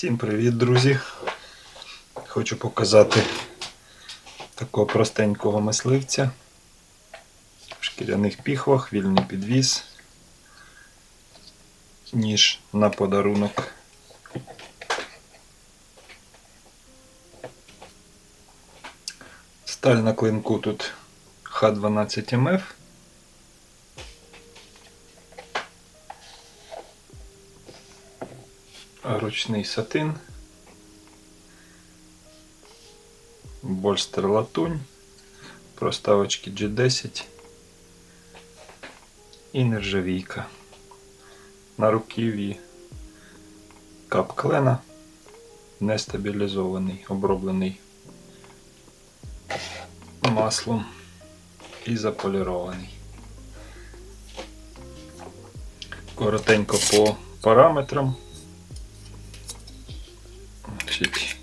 Всім привіт, друзі! Хочу показати такого простенького мисливця в шкіряних піхвах, вільний підвіз, ніж на подарунок. Сталь на клинку тут Х12МФ. Ручний сатин, больстер латунь, проставочки G10 і нержавійка. На руків'ї кап клена нестабілізований, оброблений маслом і заполірований. Коротенько по параметрам. Значить,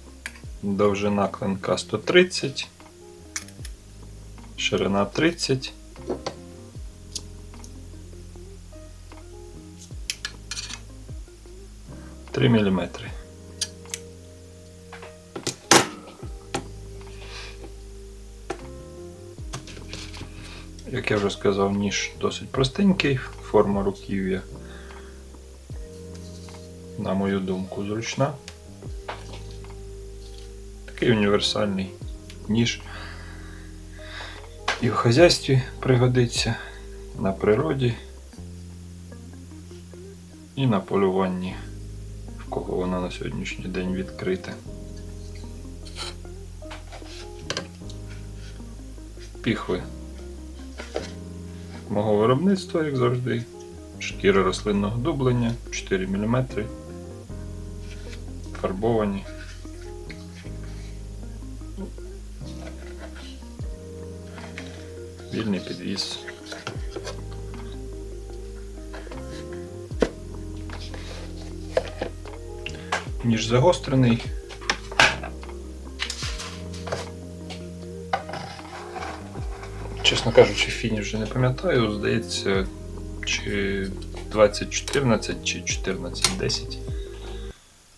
довжина клинка 130, ширина 30. Три міліметри. Як я вже сказав, ніж досить простенький, форма руків'я, на мою думку, зручна. Такий універсальний ніж. І в хазяйстві пригодиться, на природі і на полюванні, в кого вона на сьогоднішній день відкрита. Піхви мого виробництва, як завжди. Шкіра рослинного дублення 4 мм. Фарбовані. Вільний підвіз. Ніж загострений. Чесно кажучи, фініш вже не пам'ятаю, здається, чи 2014 чи 1410.